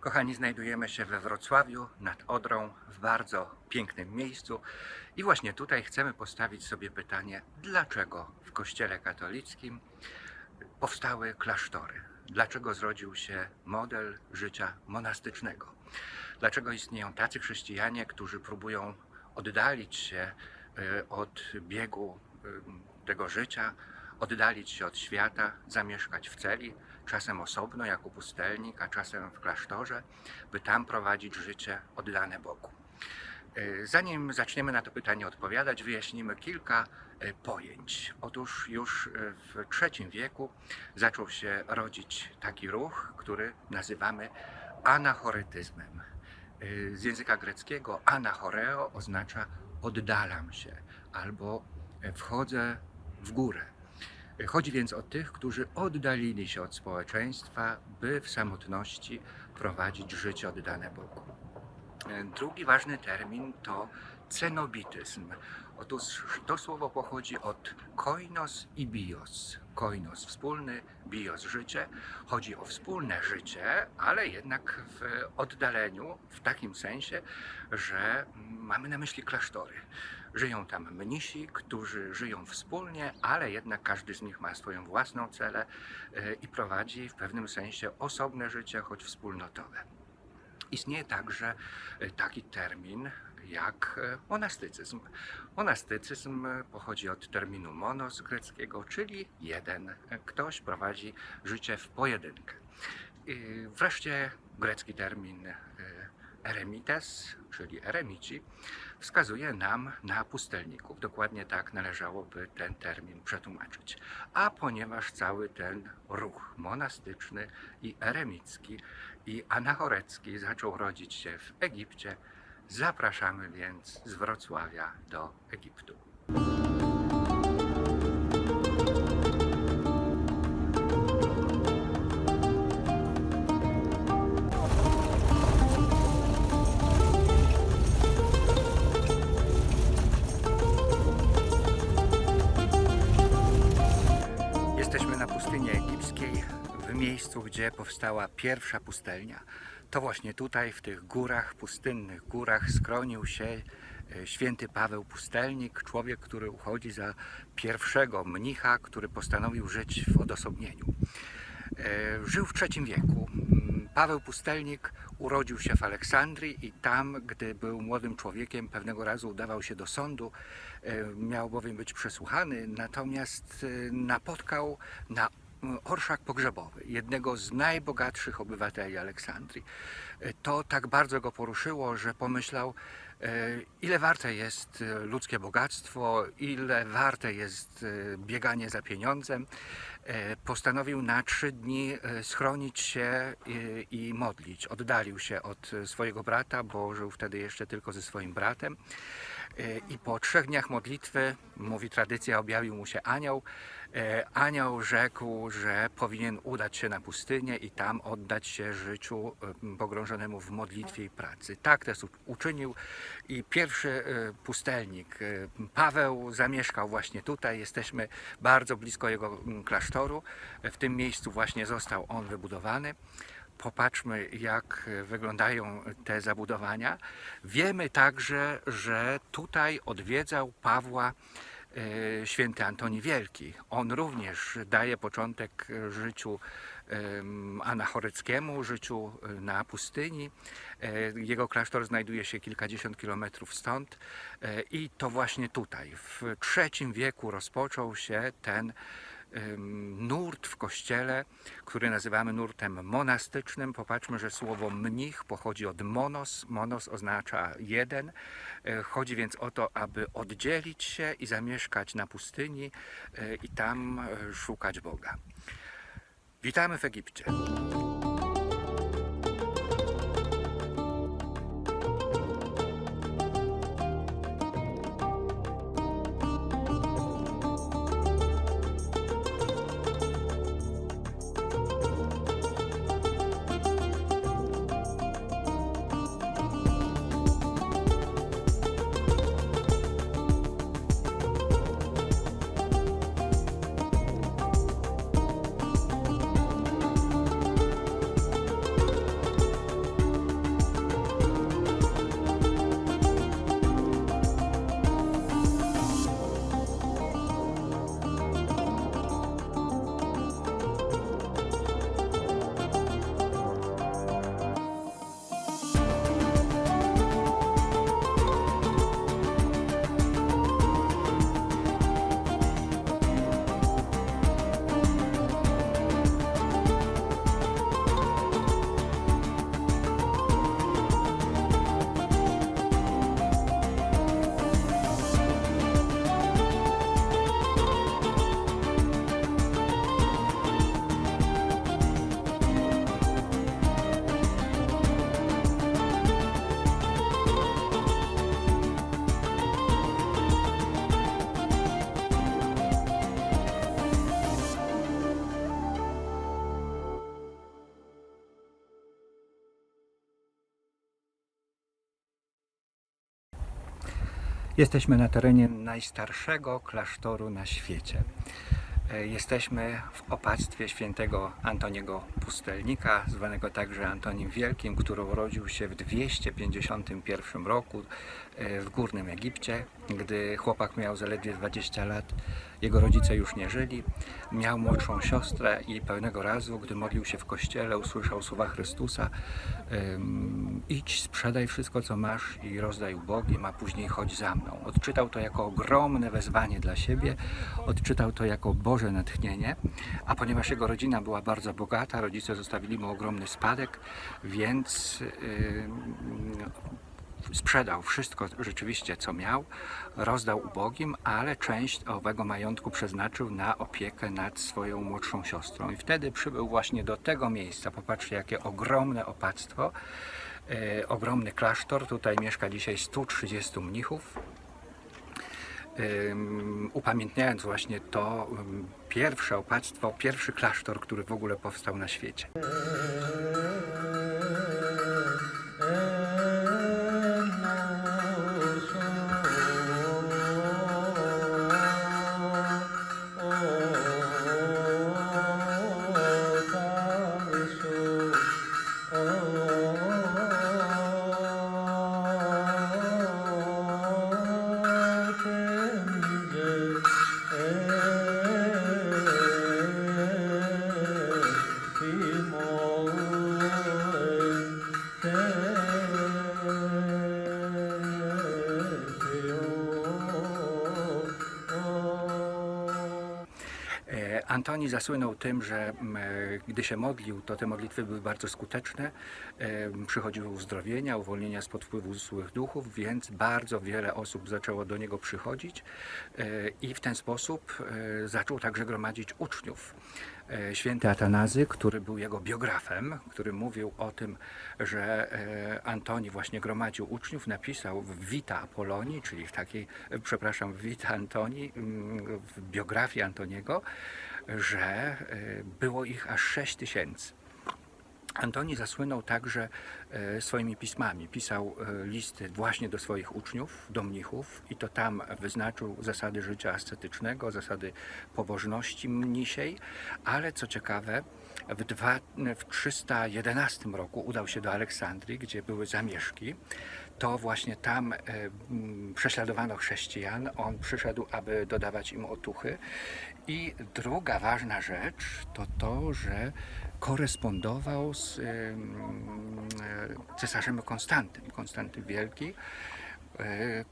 Kochani, znajdujemy się we Wrocławiu nad Odrą w bardzo pięknym miejscu i właśnie tutaj chcemy postawić sobie pytanie, dlaczego w Kościele katolickim powstały klasztory? Dlaczego zrodził się model życia monastycznego? Dlaczego istnieją tacy chrześcijanie, którzy próbują oddalić się y, od biegu y, tego życia, oddalić się od świata, zamieszkać w celi, czasem osobno jako pustelnik, a czasem w klasztorze, by tam prowadzić życie oddane Bogu. Y, Zanim zaczniemy na to pytanie odpowiadać, wyjaśnimy kilka y, pojęć. Otóż już y, w III wieku zaczął się rodzić taki ruch, który nazywamy anachoretyzmem. Z języka greckiego anachoreo oznacza oddalam się albo wchodzę w górę. Chodzi więc o tych, którzy oddalili się od społeczeństwa, by w samotności prowadzić życie oddane Bogu. E, Drugi ważny termin to cenobityzm. Otóż to słowo pochodzi od koinos i bios. Koinos wspólny, bios życie. Chodzi o wspólne życie, ale jednak w oddaleniu, w takim sensie, że mamy na myśli klasztory. Żyją tam mnisi, którzy żyją wspólnie, ale jednak każdy z nich ma swoją własną celę e, i prowadzi w pewnym sensie osobne życie, choć wspólnotowe. Istnieje także e, taki termin jak e, monastycyzm. Monastycyzm pochodzi od terminu monos greckiego, czyli jeden. Ktoś prowadzi życie w pojedynkę. Wreszcie grecki termin e, eremites, czyli eremici, wskazuje nam na pustelników. Dokładnie tak należałoby ten termin przetłumaczyć. A ponieważ cały ten ruch monastyczny i eremicki i anachorecki zaczął rodzić się w Egipcie, zapraszamy więc z Wrocławia do Egiptu. Jesteśmy na pustyni egipskiej, w miejscu, gdzie powstała pierwsza pustelnia. To właśnie tutaj, w tych górach, pustynnych górach, skronił się e, święty Paweł Pustelnik, człowiek, który uchodzi za pierwszego mnicha, który postanowił żyć w odosobnieniu. E, Żył w III wieku. Mm, Paweł Pustelnik urodził się w Aleksandrii i tam, gdy był młodym człowiekiem, pewnego razu udawał się do sądu. E, Miał bowiem być przesłuchany, natomiast napotkał na orszak pogrzebowy jednego z najbogatszych obywateli Aleksandrii. E, To tak bardzo go poruszyło, że pomyślał, e, ile warte jest e, ludzkie bogactwo, ile warte jest bieganie za pieniądzem. Postanowił na trzy dni schronić się i, modlić. Oddalił się od swojego brata, bo żył wtedy jeszcze tylko ze swoim bratem. E, I po trzech dniach modlitwy, mówi tradycja, objawił mu się anioł. E, Anioł rzekł, że powinien udać się na pustynię i tam oddać się życiu e, pogrążonemu w modlitwie i pracy. Tak też uczynił i pierwszy pustelnik, Paweł, zamieszkał właśnie tutaj. Jesteśmy bardzo blisko jego klasztoru. W tym miejscu właśnie został on wybudowany. Popatrzmy, jak wyglądają te zabudowania. Wiemy także, że tutaj odwiedzał Pawła e, święty Antoni Wielki. On również daje początek życiu em, anachoreckiemu, życiu e, na pustyni. E, Jego klasztor znajduje się kilkadziesiąt kilometrów stąd i to właśnie tutaj, w III wieku rozpoczął się ten nurt w kościele, który nazywamy nurtem monastycznym. Popatrzmy, że słowo mnich pochodzi od monos. Monos oznacza jeden. E, Chodzi więc o to, aby oddzielić się i zamieszkać na pustyni e, i tam e, szukać Boga. Witamy w Egipcie. Jesteśmy na terenie najstarszego klasztoru na świecie. E, Jesteśmy w opactwie świętego Antoniego Pustelnika, zwanego także Antonim Wielkim, który urodził się w 251 roku e, w Górnym Egipcie, gdy chłopak miał zaledwie 20 lat. Jego rodzice już nie żyli. Miał młodszą siostrę i pewnego razu, gdy modlił się w kościele, usłyszał słowa Chrystusa idź, sprzedaj wszystko, co masz i rozdaj ubogim, a później chodź za mną. Odczytał to jako ogromne wezwanie dla siebie, odczytał to jako Boże natchnienie, a ponieważ jego rodzina była bardzo bogata, rodzice zostawili mu ogromny spadek, więc ym, sprzedał wszystko rzeczywiście, co miał, rozdał ubogim, ale część owego majątku przeznaczył na opiekę nad swoją młodszą siostrą. I wtedy przybył właśnie do tego miejsca. Popatrzcie, jakie ogromne opactwo, e, ogromny klasztor. Tutaj mieszka dzisiaj 130 mnichów. Upamiętniając właśnie to pierwsze opactwo, pierwszy klasztor, który w ogóle powstał na świecie. Antoni zasłynął tym, że m, e, gdy się modlił, to te modlitwy były bardzo skuteczne. E, Przychodziły uzdrowienia, uwolnienia spod wpływu złych duchów, więc bardzo wiele osób zaczęło do niego przychodzić e, i w ten sposób zaczął także gromadzić uczniów. Święty Atanazy, który był jego biografem, który mówił o tym, że Antoni właśnie gromadził uczniów, napisał w Vita Apolonii, czyli w takiej, przepraszam, w Vita Antoni, mm, w biografii Antoniego, że e, było ich aż 6 tysięcy. Antoni zasłynął także swoimi pismami. Pisał e, listy właśnie do swoich uczniów, do mnichów i to tam wyznaczył zasady życia ascetycznego, zasady pobożności mnisiej, ale co ciekawe, w, dwa, w 311 roku udał się do Aleksandrii, gdzie były zamieszki. To właśnie tam e, prześladowano chrześcijan. On przyszedł, aby dodawać im otuchy. I druga ważna rzecz to to, że korespondował z e, cesarzem Konstantym, Konstanty Wielki. E,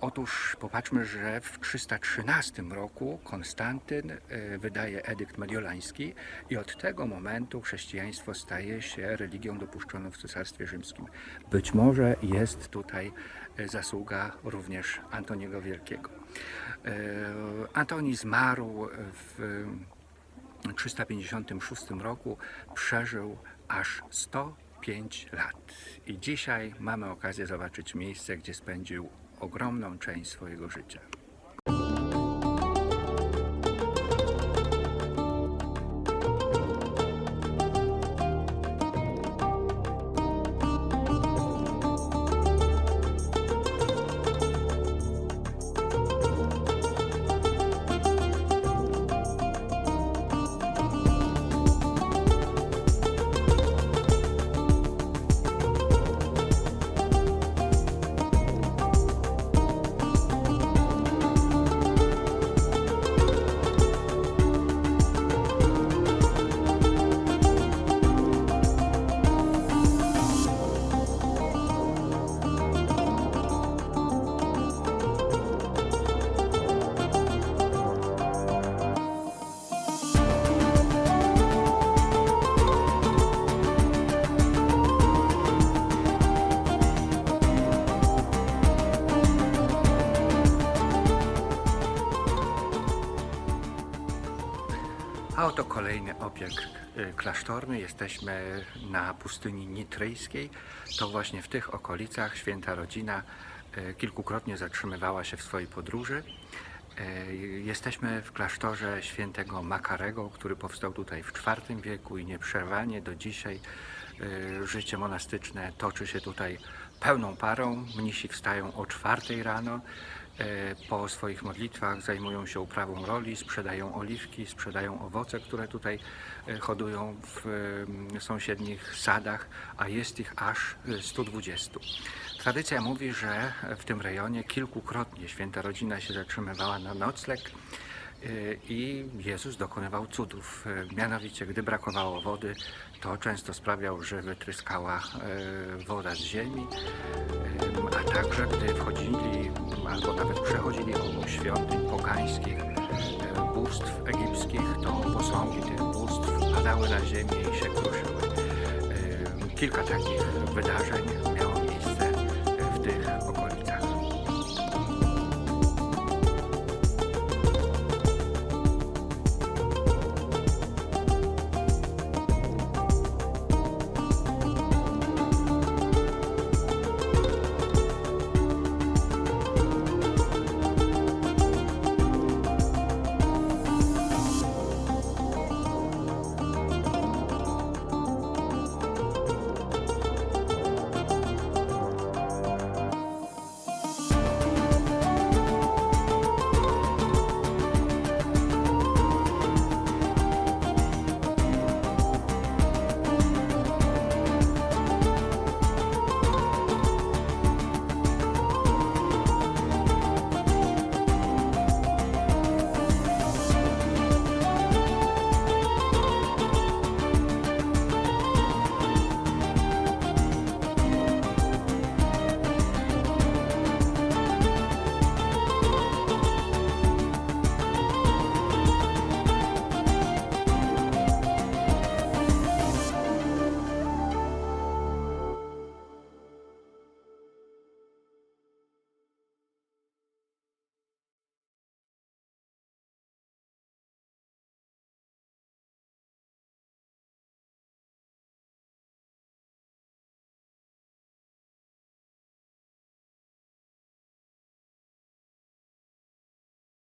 Otóż popatrzmy, że w 313 roku Konstantyn e, wydaje edykt mediolański i od tego momentu chrześcijaństwo staje się religią dopuszczoną w Cesarstwie Rzymskim. Być może jest tutaj e, zasługa również Antoniego Wielkiego. Antoni zmarł w 356 roku, przeżył aż 105 lat. I dzisiaj mamy okazję zobaczyć miejsce, gdzie spędził ogromną część swojego życia. Kolejny obiekt y, klasztorny. Jesteśmy na pustyni nitryjskiej. To właśnie w tych okolicach święta rodzina y, kilkukrotnie zatrzymywała się w swojej podróży. Y, Jesteśmy w klasztorze świętego Makarego, który powstał tutaj w IV wieku i nieprzerwanie do dzisiaj życie monastyczne toczy się tutaj pełną parą. Mnisi wstają o czwartej rano. Y, Po swoich modlitwach zajmują się uprawą roli, sprzedają oliwki, sprzedają owoce, które tutaj y, hodują w sąsiednich sadach, a jest ich aż y, 120. Tradycja mówi, że w tym rejonie kilkukrotnie święta rodzina się zatrzymywała na nocleg i Jezus dokonywał cudów. Y, Mianowicie, gdy brakowało wody, to często sprawiał, że wytryskała y, woda z ziemi, a także gdy wchodzili albo nawet przechodzili obok świątyń pogańskich, bóstw egipskich, to posągi tych bóstw padały na ziemię i się kruszyły. Kilka takich wydarzeń miało